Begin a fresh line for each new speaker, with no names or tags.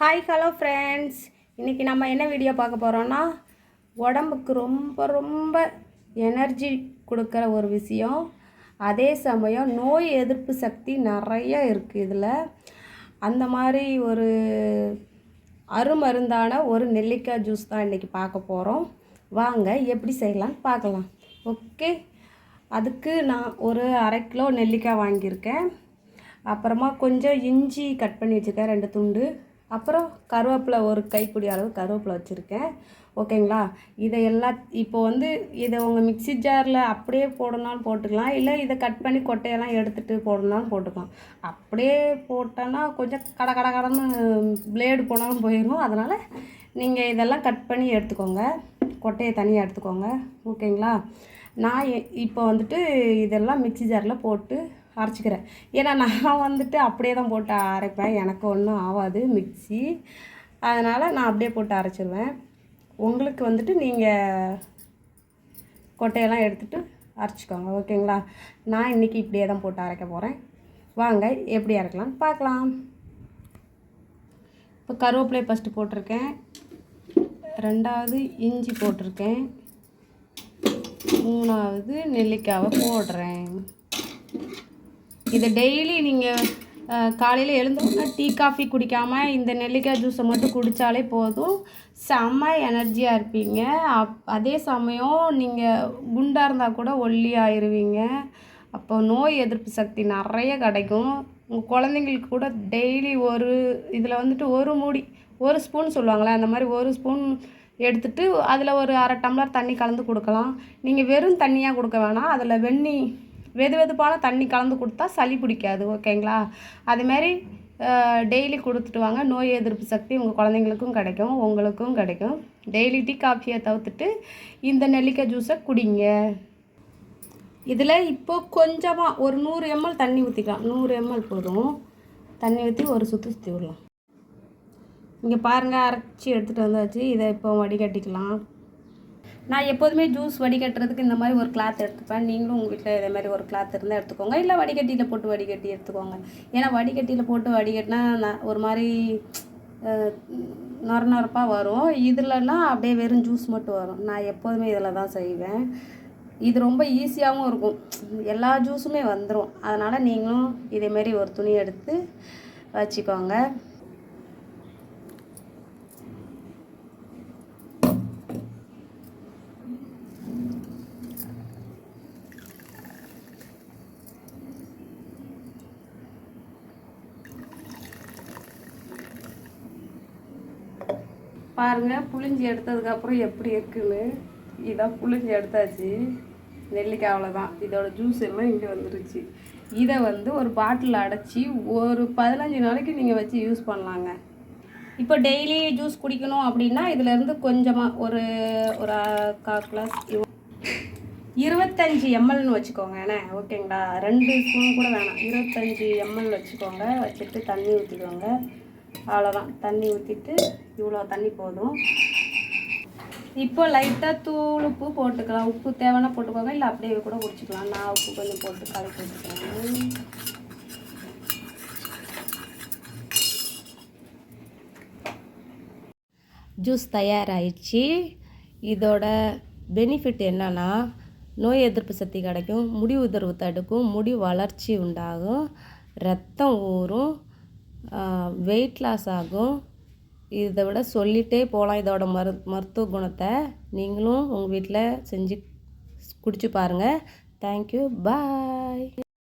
Hi hello friends இன்றைக்கி நம்ம என்ன வீடியோ பார்க்க போகிறோன்னா உடம்புக்கு ரொம்ப ரொம்ப எனர்ஜி கொடுக்குற ஒரு விஷயம். அதே சமயம் நோய் எதிர்ப்பு சக்தி நிறைய இருக்குது இதில். அந்த மாதிரி ஒரு அருமருந்தான ஒரு நெல்லிக்காய் ஜூஸ் தான் இன்றைக்கி பார்க்க போகிறோம் வாங்க எப்படி செய்யலாம்னு பார்க்கலாம். ஓகே அதுக்கு நான் ஒரு அரை கிலோ நெல்லிக்காய் வாங்கியிருக்கேன். அப்புறமா கொஞ்சம் இஞ்சி கட் பண்ணி வச்சுருக்கேன் ரெண்டு துண்டு. அப்புறம் கருவேப்பிலை ஒரு கைப்பிடி அளவு கருவேப்பிலை வச்சுருக்கேன். ஓகேங்களா? இதை எல்லா இப்போ வந்து இதை உங்கள் மிக்ஸி ஜாரில் அப்படியே போடணும்னாலும் போட்டுக்கலாம். இல்லை இதை கட் பண்ணி கொட்டையெல்லாம் எடுத்துகிட்டு போடணும்னாலும் போட்டுக்கலாம். அப்படியே போட்டோன்னா கொஞ்சம் கட கட கடன்னு பிளேடு போனாலும் போயிடும் அதனால் நீங்கள் இதெல்லாம் கட் பண்ணி எடுத்துக்கோங்க. கொட்டையை தனியாக எடுத்துக்கோங்க. ஓகேங்களா? நான் இப்போ வந்துட்டு இதெல்லாம் மிக்ஸி ஜாரில் போட்டு அரைச்சிக்கிறேன். ஏன்னா நான் வந்துட்டு அப்படியே தான் போட்டு அரைப்பேன். எனக்கு ஒன்றும் ஆகாது மிக்ஸி. அதனால் நான் அப்படியே போட்டு அரைச்சிருவேன். உங்களுக்கு வந்துட்டு நீங்கள் கொட்டையெல்லாம் எடுத்துகிட்டு அரைச்சிக்கோங்க. ஓகேங்களா? நான் இன்றைக்கி இப்படியே தான் போட்டு அரைக்க போகிறேன் வாங்க எப்படி அரைக்கலாம்னு பார்க்கலாம். இப்போ கருவேப்பிலை ஃபஸ்ட்டு போட்டிருக்கேன். ரெண்டாவது இஞ்சி போட்டிருக்கேன். மூணாவது நெல்லிக்காவை போடுறேன். இதை டெய்லி நீங்கள் காலையில் எழுந்தவங்க டீ காஃபி குடிக்காமல் இந்த நெல்லிக்காய் ஜூஸை மட்டும் குடித்தாலே போதும். செம்ம எனர்ஜியாக இருப்பீங்க. அப் அதே சமயம் நீங்கள் குண்டாக இருந்தால் கூட ஒல்லி ஆயிருவீங்க. அப்போ நோய் எதிர்ப்பு சக்தி நிறைய கிடைக்கும். உங்கள் குழந்தைங்களுக்கு கூட டெய்லி ஒரு இதில் வந்துட்டு ஒரு மூடி ஒரு ஸ்பூன் சொல்லுவாங்களே அந்த மாதிரி ஒரு ஸ்பூன் எடுத்துகிட்டு அதில் ஒரு அரை டம்ளர் தண்ணி கலந்து கொடுக்கலாம். நீங்கள் வெறும் தண்ணியாக கொடுக்க வேணாம். அதில் வெந்நீர் வெது வெதுப்பான தண்ணி கலந்து கொடுத்தா சளி பிடிக்காது ஓகேங்களா? அதுமாரி டெய்லி கொடுத்துட்டு வாங்க. நோய் எதிர்ப்பு சக்தி உங்கள் குழந்தைங்களுக்கும் கிடைக்கும் உங்களுக்கும் கிடைக்கும். டெய்லி டீ காஃபியை தவிர்த்துட்டு இந்த நெல்லிக்காய் ஜூஸை குடிங்க. இதில் இப்போ கொஞ்சமாக ஒரு நூறு எம்எல் தண்ணி ஊற்றிக்கலாம் நூறு எம்எல் போதும். தண்ணி ஊற்றி ஒரு சுற்றி சுற்றி விடலாம். இங்கே பாருங்கள் அரைச்சி எடுத்துகிட்டு வந்தாச்சு. இதை இப்போ வடிகட்டிக்கலாம். நான் எப்போதுமே ஜூஸ் வடிகட்டுறதுக்கு இந்த மாதிரி ஒரு கிளாத் எடுத்துப்பேன். நீங்களும் உங்கள் வீட்டில் இதே மாதிரி ஒரு கிளாத் இருந்தால் எடுத்துக்கோங்க. இல்லை வடிகட்டியில் போட்டு வடிகட்டி எடுத்துக்கோங்க. ஏன்னா வடிகட்டியில் போட்டு வடிகட்டினா நான் ஒரு மாதிரி நொர நொரப்பாக வரும். இதுலனா அப்படியே வெறும் ஜூஸ் மட்டும் வரும். நான் எப்போதுமே இதில் தான் செய்வேன். இது ரொம்ப ஈஸியாகவும் இருக்கும். எல்லா ஜூஸுமே வந்துடும் அதனால் நீங்களும் இதேமாரி ஒரு துணி எடுத்து வச்சுக்கோங்க. பாருங்க புளிஞ்சி எடுத்ததுக்கப்புறம் எப்படி இருக்குன்னு. இதான் புளிஞ்சி எடுத்தாச்சு. நெல்லிக்காய் அவ்வளோதான் இதோட ஜூஸ் எல்லாம் இங்கே வந்துருச்சு. இதை வந்து ஒரு பாட்டில் அடைச்சி ஒரு பதினஞ்சு நாளைக்கு நீங்கள் வச்சு யூஸ் பண்ணலாங்க. இப்போ டெய்லி ஜூஸ் குடிக்கணும் அப்படின்னா இதுலேருந்து கொஞ்சமாக ஒரு ஒரு கால் கிளாஸ் இருபத்தஞ்சி எம்எல்னு வச்சுக்கோங்க. என்ன? ஓகேங்களா? ரெண்டு ஸ்பூன் கூட வேணாம். இருபத்தஞ்சி எம்எல் வச்சுக்கோங்க. வச்சுட்டு தண்ணி ஊற்றிக்கோங்க அவ்வளோதான் தண்ணி ஊற்றிட்டு இவ்வளோ தண்ணி போதும். இப்போ லைட்டாக தூள் உப்பு போட்டுக்கலாம். உப்பு தேவைன்னா போட்டுக்கோங்க. இல்லை அப்படியே கூட குடிச்சிக்கலாம். நான் உப்பு கொஞ்சம் போட்டு கலக்கி வச்சுக்கலாம் ஜூஸ் தயாராகிடுச்சு இதோட பெனிஃபிட் என்னென்னா நோய் எதிர்ப்பு சக்தி கிடைக்கும் முடி உதிர்வு தடுக்கும் முடி வளர்ச்சி உண்டாகும் ரத்தம் ஊறும் வெயிட் லாஸ் ஆகும். இதை விட சொல்லிகிட்டே போகலாம் இதோட மரு மருத்துவ குணத்தை. நீங்களும் உங்கள் வீட்டில் செஞ்சு குடிச்சு பாருங்கள் தேங்க்யூ பாய்